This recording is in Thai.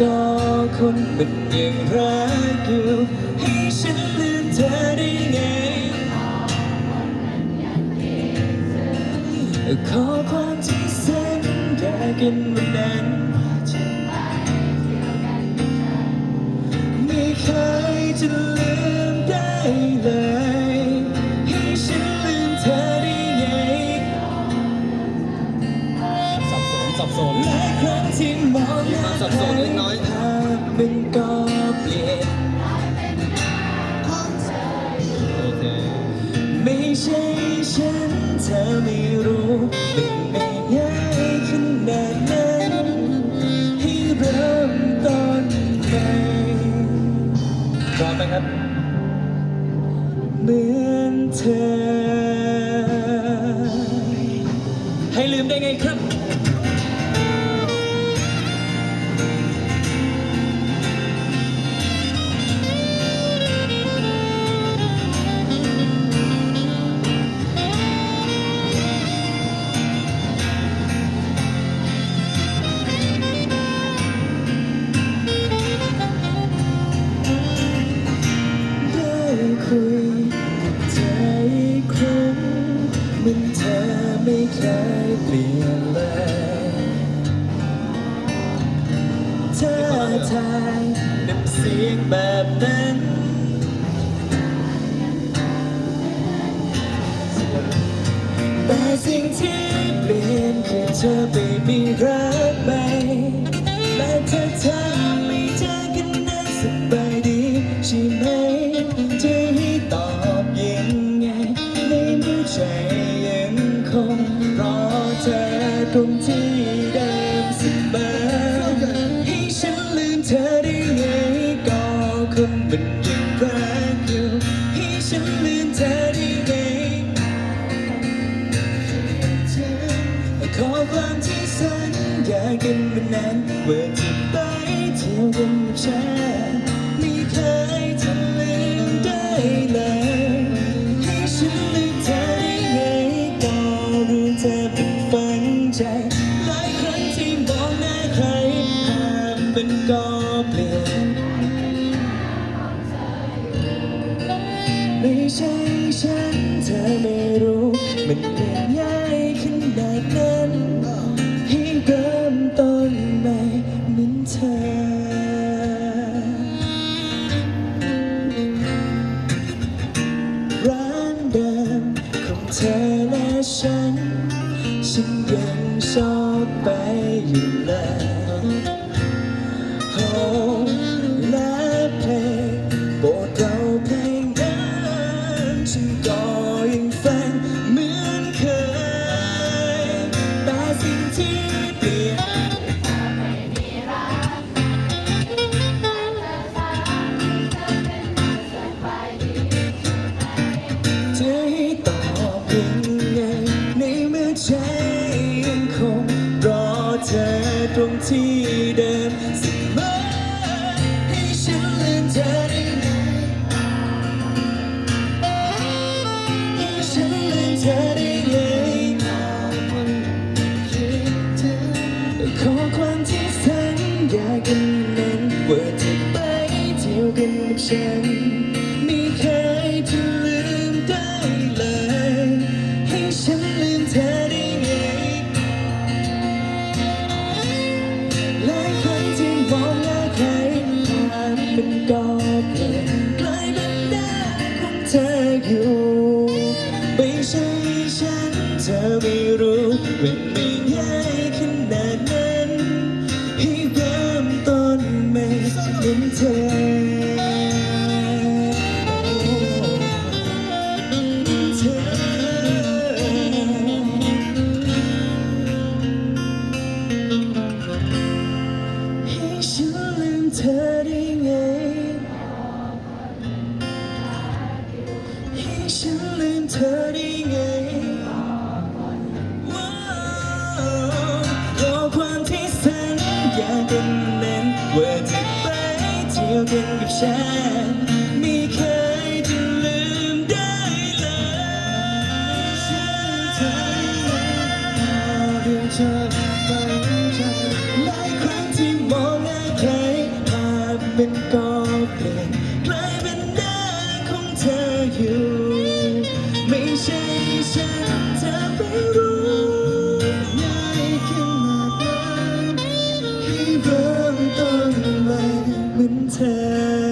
ก็คนมันยังรักอยู่ให้ฉันลืมเธอได้ไงขอความที่สัญญากันวันนั้นไม่เคยจะลืม เธอ ให้ลืมได้ไงครับ มือนเธอไม่เคยเปลี่ยนเลยท่าทางน้ำเสียงแบบนั้นแต่สิ่งที่เปลี่ยนคือเธอไม่มีรักใหม่และเธอทำ คงรอเธอตรงที่เดิมเสมอให้ฉันลืมเธอได้ไงก็คงมันยังรักอยู่ให้ฉันลืมเธอได้ไงขอความที่สัญญากันมานานว่าจะไปเที่ยวกันกับฉัน ใช่ฉันเธอไม่รู้ มันเป็นง่ายขนาดนั้นให้เริ่มต้นใหม่เหมือนเธอร้านเดิมของเธอและฉัน ฉันยังชอบไปอยู่เลยโตรงที่เดิม รู้มันไม่ง่ายขนาดนั้นให้เริ่มต้นใหม่เหมือนเธอเธอให้ฉันลืมเธอได้ กันกับฉันไม่เคยจะลืมได้เลยฉันเธอเรื่องเธอฝังใจหลายครั้งที่มองหน้าใครมันก็เปลี่ยนกลายเป็นหน้าของเธออยู่ ไม่ใช่ฉัน มือนเธอ